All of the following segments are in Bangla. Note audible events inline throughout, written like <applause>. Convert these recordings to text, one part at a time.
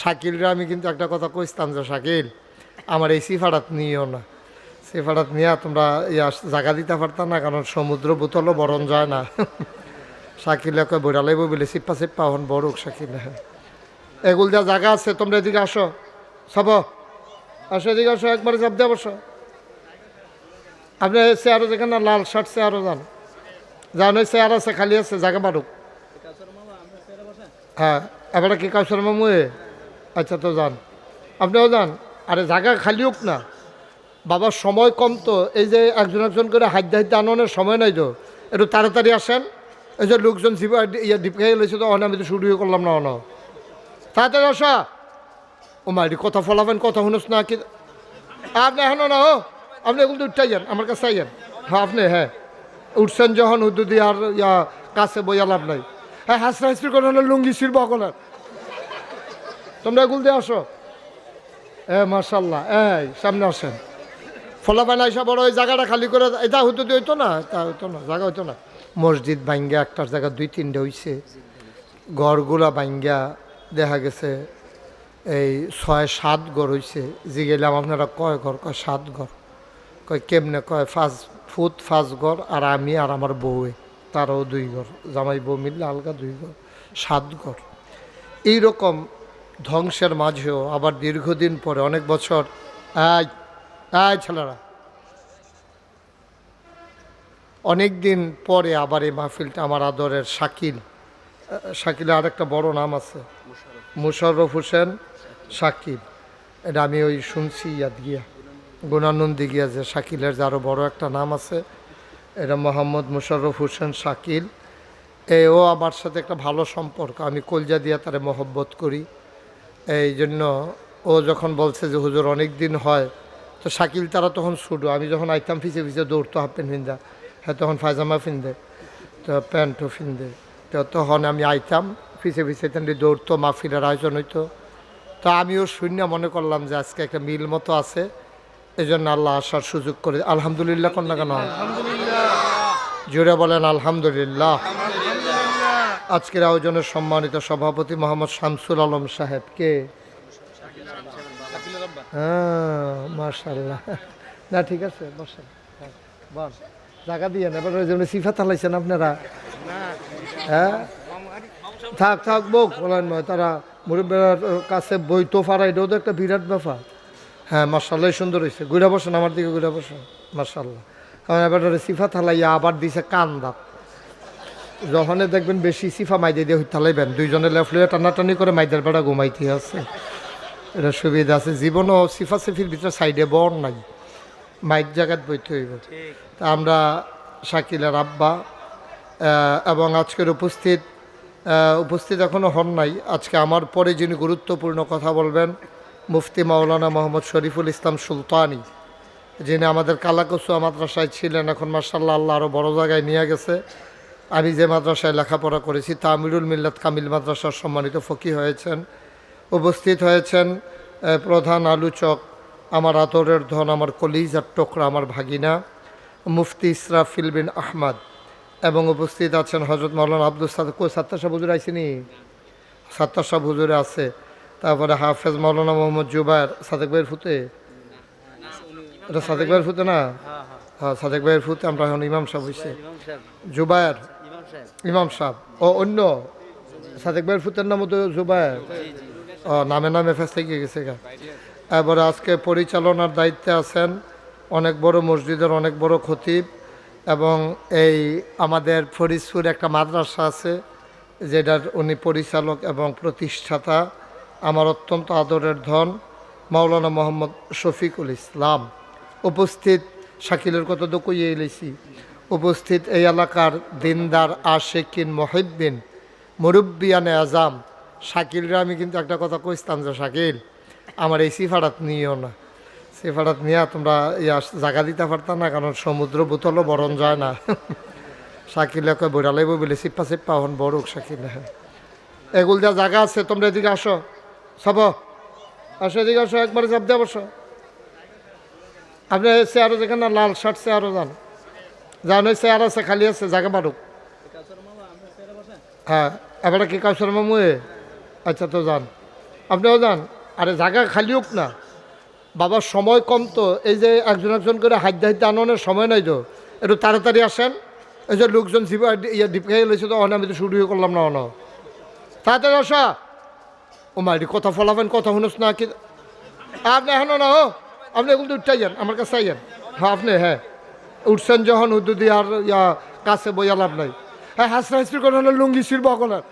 শাকিলরা আমি কিন্তু একটা কথা কইতাম যে, শাকিল, আমার এই সিফারাত নিও না। সিফারাত নিয়ে তোমরা ইয়া জায়গা দিতে পারতাম না, কারণ সমুদ্র বোতলও বরণ যায় না। <laughs> শাকিলে কয় বইরা লাইব বলে সিপ্পা সিপ্পা হন বড় শাকিল। <laughs> এগুল যা জায়গা আছে, তোমরা এদিকে আসো। সব, আসো এদিকে আসো, একবারে চাপ দিয়ে বসো। আপনি চেয়ারও যেখানে লাল শার্ট চেয়ারও যান। যান ওই চেয়ার আছে, খালি আছে জায়গা মারুক হ্যাঁ এবারে কি কাউসার মামু? আচ্ছা তো যান। আপনিও যান। আরে, জায়গা খালি হোক না। বাবার সময় কম তো। এই যে একজন একজন করে হাইতে হাইতে আনানোর সময় নাই তো। একটু তাড়াতাড়ি আসেন। এই যে লোকজন ইয়ে ডিপকে লইছে তো অন আমি তো শুরু করলাম না অন তাড়াতাড়ি আসা। ও মাইরি কথা ফলাবেন, কথা শুনোস না, কি আপনি এখনও না, ও। আপনি এগুলো উঠতে যান, আমার কাছে যান। হ্যাঁ আপনি হ্যাঁ। উঠছেন যখন হুদুদি আর ইয়া কাছে বইয়া লাভ নাই। হ্যাঁ হাসরা হাসরি করে লুঙ্গি শিরব কলার তোমরা দিয়ে আসো। এ মার্শাল্লাহ এই, সামনে আসেন। ফলাফান আইসা বড়, ওই জায়গাটা খালি করে এটা হইতো হইতো না তা হইতো না, জায়গা হইতো না। মসজিদ ভাঙ্গা, একটার জায়গা দুই তিনটে হইছে। ঘরগুলা ভাঙ্গা, দেখা গেছে এই ছয়, সাত ঘর হইছে। যে গেলাম আপনারা কয় ঘর? কয় সাত ঘর? কয় কেমনে কয়? ফাঁস ফুট ফাঁস ঘর, আর আমি আর আমার বউয়ে। তারও দুই ঘর। জামাই বউ মিললে আলগা দুই ঘর, সাত ঘর। এইরকম ধ্বংসের মাঝেও আবার দীর্ঘদিন পরে অনেক বছর। আয় আয় ছেলেরা। অনেক দিন পরে আবার এই মাহফিলটা আমার আদরের শাকিল। আহ, শাকিলের আরেকটা বড় নাম আছে। মুশারফ হোসেন শাকিল। এটা আমি ওই শুনছি ইয়াদ গিয়া। গুণানন্দী গিয়া যে শাকিলের যে আরও বড় একটা নাম আছে এটা মোহাম্মদ মুশারফ হোসেন শাকিল। এও আমার সাথে একটা ভালো সম্পর্ক। আমি কলজা দিয়া তারে মহব্বত করি। এই জন্য ও যখন বলছে যে হুজুর অনেক দিন হয়। তো শাকিল তারা তখন ছুটো। আমি যখন আইতাম ফিসে ফিসে দৌড়তো হাফ প্যান্ট ফিন্দা হ্যাঁ তখন ফায়জামা ফিন্দে তো প্যান্টও ফিন্দে তো তখন আমি আইতাম ফিসে ফিসে তেমনি দৌড়তো মাহফিলের আয়োজন হইতো। তো আমিও শূন্য মনে করলাম যে আজকে একটা মিল মতো আছে। এই জন্য আল্লাহ আসার সুযোগ করে আলহামদুলিল্লাহ কন্যা কেন? জুড়ে বলেন আলহামদুলিল্লাহ। আজকের আয়োজনের সম্মানিত সভাপতি মোহাম্মদ শামসুল আলম সাহেব কে? হ্যাঁ মার্শাল্লাহ না ঠিক আছে বসেন। হ্যাঁ, বস। জায়গা দিয়ে এবার ওই জন্য সিফা থালাইছেন আপনারা। হ্যাঁ? থাক থাক বোক বলেন তারা মুরব্বের কাছে বই তো ফারা এটাও তো একটা বিরাট ব্যাপার। হ্যাঁ মার্শাল্লাহ সুন্দর হয়েছে। ঘুরে বসেন আমার দিকে ঘুরে বসেন মার্শাল্লাহ কারণ এবার সিফা থালাইয়া আবার দিছে কান যখনই দেখবেন বেশি সিফা মাইদে দিয়ে থালাইবেন দুইজনে লেফলে টানাটানি করে মাইদের বেড়া ঘুমাইতে আছে। এটা সুবিধা আছে জীবনও সিফা সিফির ভিতরে সাইডে বর নাই মাইক জায়গাত বইতে হইব। তা আমরা শাকিলের আব্বা এবং আজকের উপস্থিত উপস্থিত এখনও হন নাই। আজকে আমার পরে যিনি গুরুত্বপূর্ণ কথা বলবেন মুফতি মাওলানা মোহাম্মদ শরীফুল ইসলাম সুলতানি যিনি আমাদের কালাকসুয়া মাদ্রাসায় ছিলেন এখন মার্শাল্লাহ আল্লাহ আরও বড় জায়গায় নিয়ে গেছে। আমি যে মাদ্রাসায় লেখাপড়া করেছি তামিরুল মিল্লাত কামিল মাদ্রাসার সম্মানিত ফকি হয়েছেন। উপস্থিত হয়েছেন প্রধান আলোচক আমার আতরের ধন আমার কলিজার টোকরা আমার ভাগিনা মুফতি ইসরাফিল বিন আহমদ এবং উপস্থিত আছেন হজরত মৌলানা আব্দুল সাদ কো সাত্তার সাহ হুজুর আইসিনি সাত্তার সাহ হুজুরে আছে। তারপরে হাফেজ মৌলানা মোহাম্মদ জুবায়ের সাদেক ভাইয়ের ফুতে? এটা সাদেক ভাইয়ের ফুতে না? হ্যাঁ সাদেক ভাইয়ের ফুতে আমরা এখন ইমাম সাহেব হয়েছে জুবায়ের? ইমাম সাহেব। ও অন্য? সাদেক ভাইয়ের ফুতের নাম তো জুবায়ের। ও নামে নামে ফেস থেকে গেছে গা। এবারে আজকে পরিচালনার দায়িত্বে আছেন অনেক বড় মসজিদের অনেক বড় খতিব এবং এই আমাদের ফরিদপুর একটা মাদ্রাসা আছে যেটার উনি পরিচালক এবং প্রতিষ্ঠাতা। আমার অত্যন্ত আদরের ধন মাওলানা মোহাম্মদ শফিকুল ইসলাম। উপস্থিত শাকিলের কথা তো কইয়ে এলেছি? উপস্থিত এই এলাকার দিনদার আশেকিন মহিবিন মুরব্বিয়ানে আজাম। শাকিলরা আমি কিন্তু একটা কথা কইতাম যে, শাকিল, আমার এই সিফারাত নিও না। সিফারাত নিয়ে তোমরা ইয়া জায়গা দিতে পারতাম না, কারণ সমুদ্র বোতলও বরণ যায় না। <laughs> শাকিলে কয় বইরা লাইব বলে, সিপ্পা সিপ্পা, হন বড় শাকিল। <laughs> এগুল যা জায়গা আছে, তোমরা এদিকে আসো। সব, আসো এদিকে আসো, একবারে চাপ দিয়ে বসো। আপনি চেয়ারও যেখানে লাল শার্ট চেয়ারও যান। ওই চেয়ার আছে, খালি আছে জায়গা মারুক। হ্যাঁ এবারে কি কাউসার মামু আচ্ছা তো যান। আপনিও যান। আরে জায়গা খালি হোক না। বাবার সময় কম তো। এই যে একজন একজন করে হাইতে হাইতে আনানোর সময় নাই তো। একটু তাড়াতাড়ি আসেন। এই যে লোকজন ইয়ে ডিপকে লইছে তো অন আমি তো শুরু করলাম না অন তাড়াতাড়ি আসা। ও মাইরি কথা ফলাবেন, কথা শুনুস না, কি আপনি এখন না, ও। আপনি এগুলো উঠতে যান আমার কাছে যান হ্যাঁ আপনি হ্যাঁ। উঠছেন যখন উদ্যুদি আর ইয়া কাছে বইয়া লাভ নাই। হ্যাঁ হাসরা হাসরি করে হলো লুঙ্গি শিরব কলার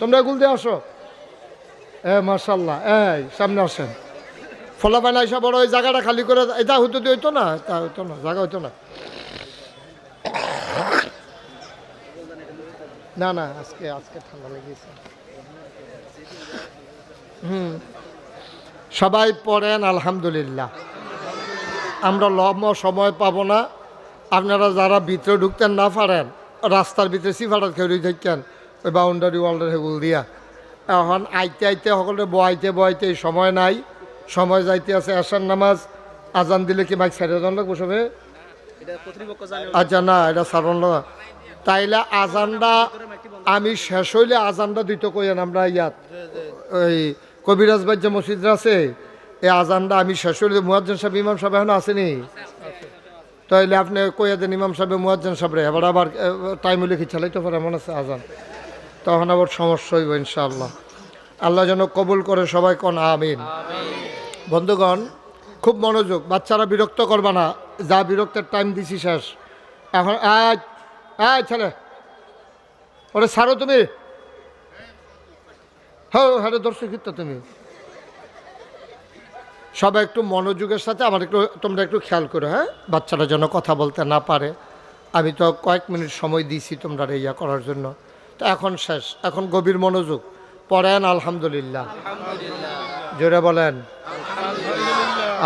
তোমরা এগুলো দিয়ে আসো। এ মার্শাল্লাহ এই, সামনে আসেন। ফলাফান আইসা বড় ওই জায়গাটা খালি করে এটা দিয়ে হইতো না? তা হইতো না, জায়গা হইতো না। না না, আজকে আজকে ঠান্ডা লেগেছে। হুম। সবাই পড়েন, আলহামদুলিল্লাহ। আমরা লম্ব সময় পাবো না। আপনারা যারা ভিতরে ঢুকতেন না পারেন, রাস্তার ভিতরে সিফাটাত খেয়ে থাকেন ওই বাউন্ডারি ওয়ালটার হেগুল দিয়া। এখন আইতে আইতে সকলে বয়াইতে বয়াইতে সময় নাই। সময় যাইতে আছে আসার নামাজ। আজান দিলে কি মাইক সারিয়ে জন লাগবো আচ্ছা না, এটা সারণ তাইলে আজানটা আমি শেষ হইলে আজানটা দিতে কইেন আমরা ইয়াত। ওই কবিরাজ বাজ্য মসজিদ আছে এই আজানটা আমি শেষ হইলে মুয়াজ্জেন সাহেব, ইমাম সাহেব এখন আসেনি? তাইলে আপনি কইয়া দেন ইমাম সাহেব, মুয়াজ্জেন সাহেব রে। এবার আবার টাইম কি চালাইতে পারে এমন আছে আজান। তখন আবার সমস্যা হইব ইনশাআল্লাহ। আল্লাহ যেন কবুল করে সবাই কোন, আমিন। বন্ধুগণ, খুব মনোযোগ, বাচ্চারা বিরক্ত করবা না। যা বিরক্তের টাইম দিছি শেষ। এখন, আয় আয় ছেলে। ওরে সারো তুমি। হ্যাঁ হ্যাঁ দর্শক তুমি? সবাই একটু মনোযোগের সাথে আমার একটু তোমরা একটু খেয়াল করো হ্যাঁ? বাচ্চারা যেন কথা বলতে না পারে। আমি তো কয়েক মিনিট সময় দিয়েছি তোমরা ইয়া করার জন্য। তো এখন শেষ এখন গভীর মনোযোগ। পড়েন আলহামদুলিল্লাহ। জোরে বলেন।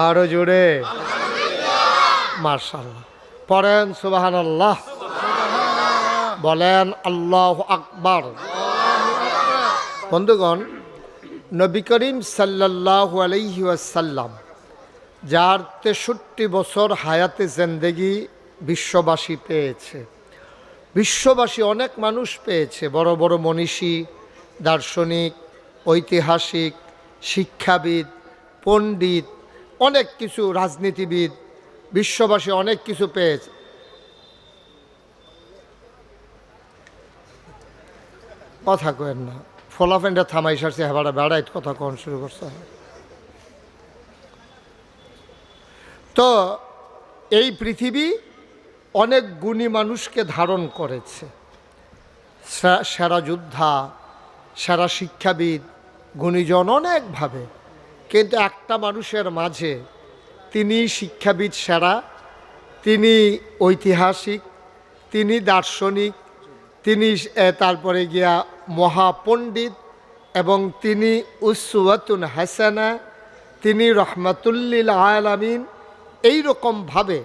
আরও জোরে। মার্শাল্লাহ পড়েন সুবাহান আল্লাহ বলেন আল্লাহ আকবার। বন্ধুগণ নবী করিম সাল্লাহ আলহি ওয়াসাল্লাম, যার তেষট্টি বছর হায়াতে জেন্দেগি বিশ্ববাসী পেয়েছে। বিশ্ববাসী অনেক মানুষ পেয়েছে, বড় বড় মনীষী, দার্শনিক, ঐতিহাসিক, শিক্ষাবিদ, পণ্ডিত, অনেক কিছু রাজনীতিবিদ, বিশ্ববাসী অনেক কিছু পেয়েছে। কথা কেন না। ফলাফেনটা থামাই সারছে হেবাটা বেড়াইত কথা কন, শুরু করছে। তো এই পৃথিবী অনেক গুণী মানুষকে ধারণ করেছে। সেরা যোদ্ধা, সেরা শিক্ষাবিদ, গুণীজন অনেকভাবে। কিন্তু একটা মানুষের মাঝে তিনি শিক্ষাবিদ, সেরা, তিনি ঐতিহাসিক, তিনি দার্শনিক তিনি তারপরে গিয়া মহাপণ্ডিত এবং তিনি উসওয়াতুন হাসানা, তিনি রহমাতুল্লিল আলামিন এই রকমভাবে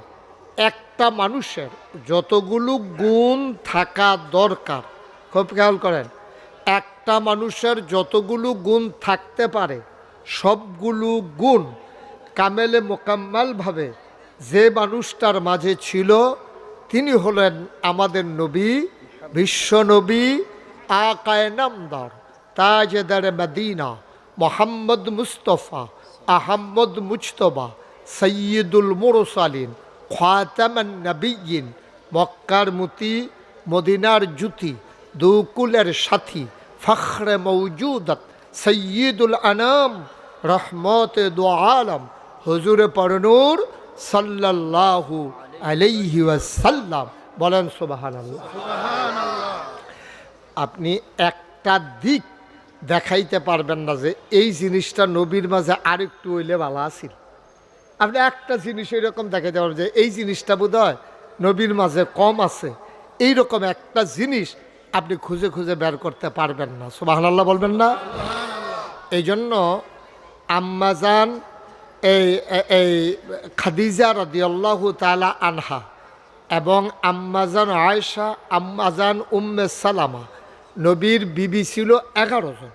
একটা মানুষের যতগুলো গুণ থাকা দরকার। খুব খেয়াল করেন, একটা মানুষের যতগুলো গুণ থাকতে পারে, সবগুলো গুণ কামেলে মোকাম্মালভাবে যে মানুষটার মাঝে ছিল, তিনি হলেন আমাদের নবী বিশ্বনবী আকায় নামদার, তাজেদার Medina, Muhammad Mustafa, Ahmad Mujtaba, সৈয়দুল মুরসালিন, খাতামান মক্কার মুতি, মদিনার জুতি দুকুলের সাথী, ফখরে মৌজুদত সৈয়দুল আনাম, রহমত দু আলম, হুজুরে পরনুর সাল্লাল্লাহু আলাইহি ওয়াসাল্লাম। বলেন সুবহানাল্লাহ। আপনি একটা দিক দেখাইতে পারবেন না যে এই জিনিসটা নবীর মাঝে আরেকটু হইলে ভালো আছিল। আপনি একটা জিনিস এরকম দেখাইতে পারবেন যে এই জিনিসটা বোধ হয় নবীর মাঝে কম আছে। এই রকম একটা জিনিস আপনি খুঁজে খুঁজে বের করতে পারবেন না। সোবাহান সুবাহান্লাহ বলবেন না? এই জন্য আম্মাজান এই এই খাদিজা রদিয়াল্লাহু তালা আনহা এবং আম্মাজান আয়েশা আম্মাজান উম্মে সালামা। নবীর বিবি ছিল এগারো জন।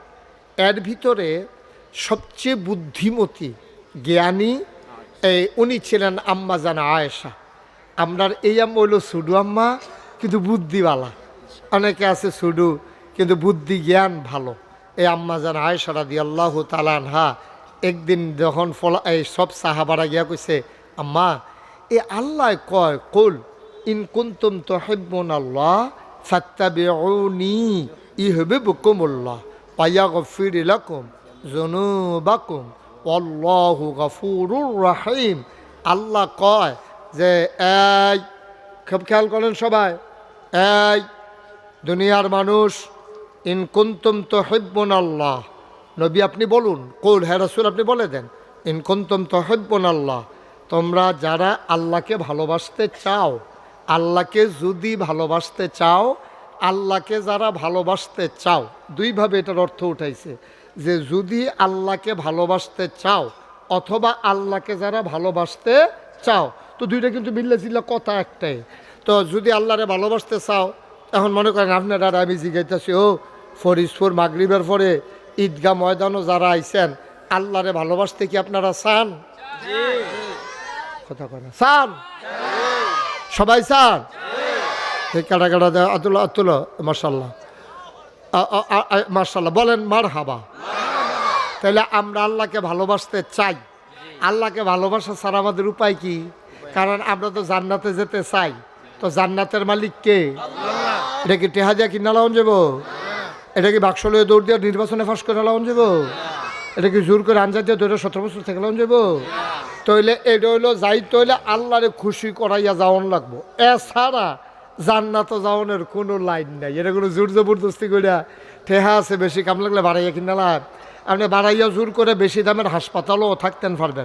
এর ভিতরে সবচেয়ে বুদ্ধিমতী, জ্ঞানী, এই উনি ছিলেন আম্মাজান আয়েশা। আমরার এই আম্মা হইল সুডু আম্মা, কিন্তু বুদ্ধিওয়ালা। অনেকে আছে সুডু, কিন্তু বুদ্ধি জ্ঞান ভালো। এই আম্মাজান আয়েশা আয়সারা দি আল্লাহ তালানহা একদিন যখন ফলা এই সব সাহাবারা গিয়া কইছে, আম্মা, এ আল্লাহ কয়, কুল ইন কুন্তুম তুহিব্বুন আল্লাহ ফাত্তাবিউনি ইহবিবুকুমুল্লাহ ওয়ায়াগফির লাকুম যুনুবাকুম আল্লাহু গফুরুর রহিম। আল্লাহ কয় যে, এই, খুব খেয়াল করেন সবাই, এই দুনিয়ার মানুষ, ইন কুন্তুম তো হেব্বন আল্লাহ নবী আপনি বলুন, কোল হ্যাঁ রসুল আপনি বলে দেন, ইন কুন্তুম তো হেব্বন আল্লাহ তোমরা যারা আল্লাহকে ভালোবাসতে চাও আল্লাহকে যদি ভালোবাসতে চাও আল্লাহকে যারা ভালোবাসতে চাও দুইভাবে এটার অর্থ উঠাইছে যে যদি আল্লাহকে ভালোবাসতে চাও অথবা আল্লাহকে যারা ভালোবাসতে চাও। তো দুইটা কিন্তু মিল্লা জিল্লা কথা একটাই। তো যদি আল্লাহরে ভালোবাসতে চাও এখন মনে করেন আপনারা আমি জিজ্ঞাসি ও ফরিদপুর মাগরিবের পরে ঈদগাহ ময়দানও যারা আইছেন আল্লাহরে ভালোবাসতে কি আপনারা চান? কথা না। চান। সবাই স্যার? এই কাটা কাটা দেয় আতুল আতুল মার্শাল্লাহ মার্শাল্লাহ বলেন মার হাবা তাহলে আমরা আল্লাহকে ভালোবাসতে চাই। আল্লাহকে ভালোবাসা ছাড়া আমাদের উপায় কি? কারণ আমরা তো জান্নাতে যেতে চাই। তো জান্নাতের মালিক কে? এটা কি টেহা দিয়া কিনা লাউন যাব? এটা কি বাক্স লয়ে দৌড় দিয়ে নির্বাচনে ফাঁস করে লাউন যাব? এটা কি জোর করে আনজাদ দিয়ে দৌড়ে সতেরো বছর থেকে লাউন যাব? তইলে এটা হইল যাই তইলে আল্লাহরে খুশি করাইয়া যাওয়ান লাগবো। এছাড়া জান্নাত যাওয়ানের কোনো লাইন নাই। এটা কোনো জোর জবরদস্তি করিয়া ঠেহা আছে, বেশি কাম লাগলে বাড়াইয়া কিনা লাভ। আপনি বাড়াইয়া জোর করে বেশি দামের হাসপাতালও থাকতেন, পারবেন।